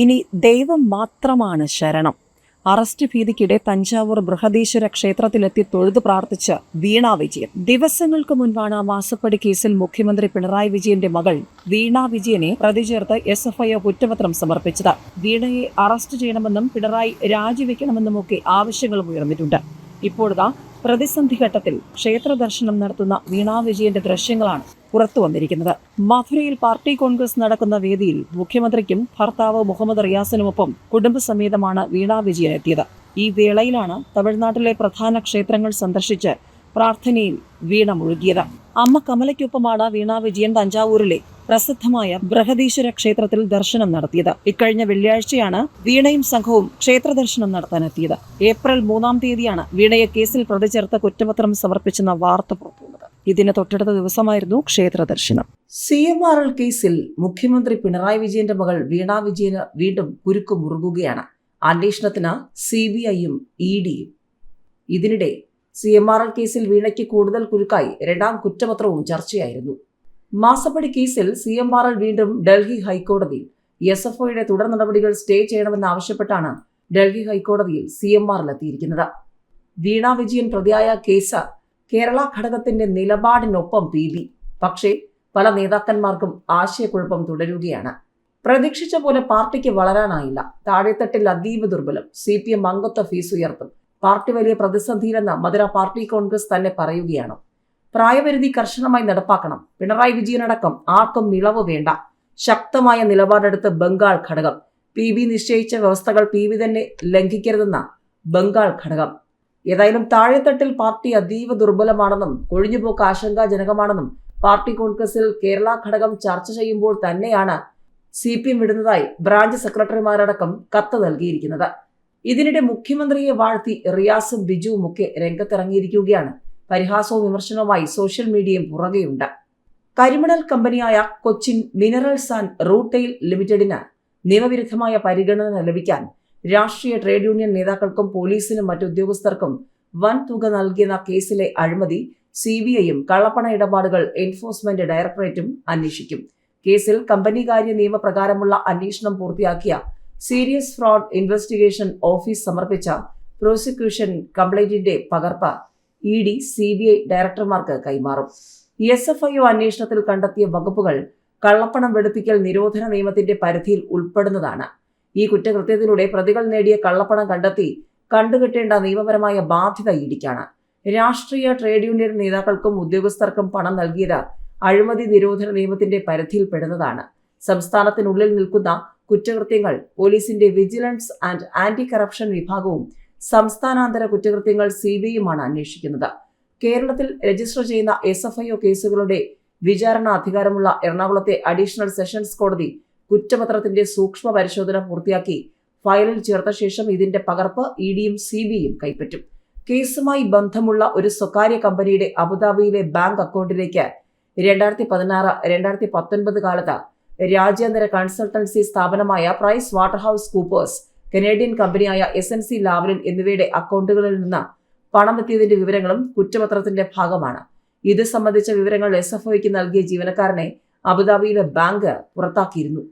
ഇനി ദൈവം മാത്രമാണ് ശരണം. അറസ്റ്റ് ഭീതിക്കിടെ തഞ്ചാവൂർ ബൃഹദീശ്വര ക്ഷേത്രത്തിലെത്തി തൊഴുതു പ്രാർത്ഥിച്ച വീണ വിജയൻ. ദിവസങ്ങൾക്ക് മുൻപാണ് വാസപ്പടി കേസിൽ മുഖ്യമന്ത്രി പിണറായി വിജയന്റെ മകൾ വീണ വിജയനെ പ്രതി ചേർത്ത് എസ് എഫ് ഐ കുറ്റപത്രം സമർപ്പിച്ചത്. വീണയെ അറസ്റ്റ് ചെയ്യണമെന്നും പിണറായി രാജിവെക്കണമെന്നുമൊക്കെ ആവശ്യങ്ങൾ ഉയർന്നിട്ടുണ്ട്. ഇപ്പോഴത്തെ പ്രതിസന്ധി ഘട്ടത്തിൽ ക്ഷേത്ര ദർശനം നടത്തുന്ന വീണ വിജയന്റെ ദൃശ്യങ്ങളാണ്. പുറത്തു വന്നിരിക്കുന്നത്. മധുരയിൽ പാർട്ടി കോൺഗ്രസ് നടക്കുന്ന വേദിയിൽ മുഖ്യമന്ത്രിക്കും ഭർത്താവ് മുഹമ്മദ് റിയാസിനുമൊപ്പം കുടുംബസമേതമാണ് വീണാ വിജയൻ എത്തിയത് ഈ വേളയിലാണ് തമിഴ്നാട്ടിലെ പ്രധാന ക്ഷേത്രങ്ങൾ സന്ദർശിച്ച് പ്രാർത്ഥനയിൽ വീണ മുഴുകിയത്. അമ്മ കമലയ്ക്കൊപ്പമാണ് വീണ വിജയൻ തഞ്ചാവൂരിലെ പ്രസിദ്ധമായ ബൃഹദീശ്വര ക്ഷേത്രത്തിൽ ദർശനം നടത്തിയത്. ഇക്കഴിഞ്ഞ വെള്ളിയാഴ്ചയാണ് വീണയും സംഘവും ക്ഷേത്ര ദർശനം നടത്താനെത്തിയത്. ഏപ്രിൽ മൂന്നാം തീയതിയാണ് വീണയെ കേസിൽ പ്രതി ചേർത്ത് കുറ്റപത്രം സമർപ്പിച്ചെന്ന വാർത്ത പുറത്തുവന്നത്. ഇതിന് തൊട്ടടുത്ത ദിവസമായിരുന്നു ക്ഷേത്ര ദർശനം സി എം ആർ എൽ കേസിൽ മുഖ്യമന്ത്രി പിണറായി വിജയന്റെ മകൾ വീണ വിജയന് വീണ്ടും കുരുക്ക് മുറുകുകയാണ്. അന്വേഷണത്തിന് സി ബി ഐയും ഇ ഡിയും. ഇതിനിടെ സി എം ആർ എൽ കേസിൽ വീണയ്ക്ക് കൂടുതൽ കുരുക്കായി രണ്ടാം കുറ്റപത്രവും ചർച്ചയായിരുന്നു. മാസപ്പടി കേസിൽ സി എം ആർ എൽ വീണ്ടും ഡൽഹി ഹൈക്കോടതിയിൽ. എസ് എഫ് ഒയുടെ തുടർ നടപടികൾ സ്റ്റേ ചെയ്യണമെന്നാവശ്യപ്പെട്ടാണ് ഡൽഹി ഹൈക്കോടതിയിൽ സി എം ആർ എൽ എത്തിയിരിക്കുന്നത്. വീണ വിജയൻ പ്രതിയായ കേസ് കേരള ഘടകത്തിന്റെ നിലപാടിനൊപ്പം പി ബി പക്ഷേ പല നേതാക്കന്മാർക്കും ആശയക്കുഴപ്പം തുടരുകയാണ്. പ്രതീക്ഷിച്ച പോലെ പാർട്ടിക്ക് വളരാനായില്ല. താഴെത്തട്ടിൽ അതീവ ദുർബലം. സി പി എം അംഗത്വ ഫീസ് ഉയർത്തും. പാർട്ടി വലിയ പ്രതിസന്ധിയിലെന്ന് മധുര പാർട്ടി കോൺഗ്രസ് തന്നെ പറയുകയാണ്. പ്രായപരിധി കർശനമായി നടപ്പാക്കണം. പിണറായി വിജയനടക്കം ആർക്കും ഇളവ് വേണ്ട. ശക്തമായ നിലപാടെടുത്ത് ബംഗാൾ ഘടകം. പി ബി നിശ്ചയിച്ച വ്യവസ്ഥകൾ പി ബി തന്നെ ലംഘിക്കരുതെന്ന ബംഗാൾ ഘടകം. ഏതായാലും താഴെത്തട്ടിൽ പാർട്ടി അതീവ ദുർബലമാണെന്നും കൊഴിഞ്ഞുപോക്ക് ആശങ്കാജനകമാണെന്നും പാർട്ടി കോൺഗ്രസിൽ കേരള ഘടകം ചർച്ച ചെയ്യുമ്പോൾ തന്നെയാണ് സി പി എം വിടുന്നതായി ബ്രാഞ്ച് സെക്രട്ടറിമാരടക്കം കത്ത് നൽകിയിരിക്കുന്നത്. ഇതിനിടെ മുഖ്യമന്ത്രിയെ വാഴ്ത്തി റിയാസും ബിജുവും ഒക്കെ രംഗത്തിറങ്ങിയിരിക്കുകയാണ്. പരിഹാസവും വിമർശനവുമായി സോഷ്യൽ മീഡിയയും പുറകെയുണ്ട്. കരിമണൽ കമ്പനിയായ കൊച്ചിൻ മിനറൽസ് ആൻഡ് റൂട്ടെയിൽ ലിമിറ്റഡിന് നിയമവിരുദ്ധമായ പരിഗണന ലഭിക്കാൻ രാഷ്ട്രീയ ട്രേഡ് യൂണിയൻ നേതാക്കൾക്കും പോലീസിനും മറ്റു ഉദ്യോഗസ്ഥർക്കും വൻ തുക നൽകിയെന്ന കേസിലെ അഴിമതി സി ബി ഐയും കള്ളപ്പണ ഇടപാടുകൾ എൻഫോഴ്സ്മെന്റ് ഡയറക്ടറേറ്റും അന്വേഷിക്കും. കേസിൽ കമ്പനികാര്യ നിയമപ്രകാരമുള്ള അന്വേഷണം പൂർത്തിയാക്കിയ സീരിയസ് ഫ്രോഡ് ഇൻവെസ്റ്റിഗേഷൻ ഓഫീസ് സമർപ്പിച്ച പ്രോസിക്യൂഷൻ കംപ്ലൈന്റിന്റെ പകർപ്പ് E D C B I ഡയറക്ടർമാർക്ക് കൈമാറും. എസ് എഫ് ഐ ഒ അന്വേഷണത്തിൽ കണ്ടെത്തിയ വകുപ്പുകൾ കള്ളപ്പണം വെളുപ്പിക്കൽ നിരോധന നിയമത്തിന്റെ പരിധിയിൽ ഉൾപ്പെടുന്നതാണ്. ഈ കുറ്റകൃത്യത്തിലൂടെ പ്രതികൾ നേടിയ കള്ളപ്പണം കണ്ടെത്തി കണ്ടുകെട്ടേണ്ട നിയമപരമായ ബാധ്യത ഇടിക്കാണ് രാഷ്ട്രീയ ട്രേഡ് യൂണിയൻ നേതാക്കൾക്കും ഉദ്യോഗസ്ഥർക്കും പണം നൽകിയത് അഴിമതി നിരോധന നിയമത്തിന്റെ പരിധിയിൽപ്പെടുന്നതാണ്. സംസ്ഥാനത്തിനുള്ളിൽ നിൽക്കുന്ന കുറ്റകൃത്യങ്ങൾ പോലീസിന്റെ വിജിലൻസ് ആൻഡ് ആന്റി കറപ്ഷൻ വിഭാഗവും സംസ്ഥാനാന്തര കുറ്റകൃത്യങ്ങൾ സി ബി ഐയുമാണ് അന്വേഷിക്കുന്നത്. കേരളത്തിൽ രജിസ്റ്റർ ചെയ്യുന്ന എസ് എഫ് ഐ ഒ കേസുകളുടെ വിചാരണ അധികാരമുള്ള എറണാകുളത്തെ അഡീഷണൽ സെഷൻസ് കോടതി കുറ്റപത്രത്തിന്റെ സൂക്ഷ്മ പരിശോധന പൂർത്തിയാക്കി ഫയലിൽ ചേർത്ത ശേഷം ഇതിന്റെ പകർപ്പ് ഇ ഡിയും സി ബിയും കൈപ്പറ്റും. കേസുമായി ബന്ധമുള്ള ഒരു സ്വകാര്യ കമ്പനിയുടെ അബുദാബിയിലെ ബാങ്ക് അക്കൗണ്ടിലേക്ക് രണ്ടായിരത്തി പതിനാറ് രണ്ടായിരത്തി പത്തൊൻപത് കാലത്ത് രാജ്യാന്തര കൺസൾട്ടൻസി സ്ഥാപനമായ price water house Coopers Canadian കമ്പനിയായ എസ് എൻ സി ലാവലിൻ എന്നിവയുടെ അക്കൗണ്ടുകളിൽ നിന്ന് പണമെത്തിയതിന്റെ വിവരങ്ങളും കുറ്റപത്രത്തിന്റെ ഭാഗമാണ്. ഇത് സംബന്ധിച്ച വിവരങ്ങൾ എസ് എഫ് ഒയ്ക്ക് നൽകിയ ജീവനക്കാരനെ അബുദാബിയിലെ ബാങ്ക് പുറത്താക്കിയിരുന്നു.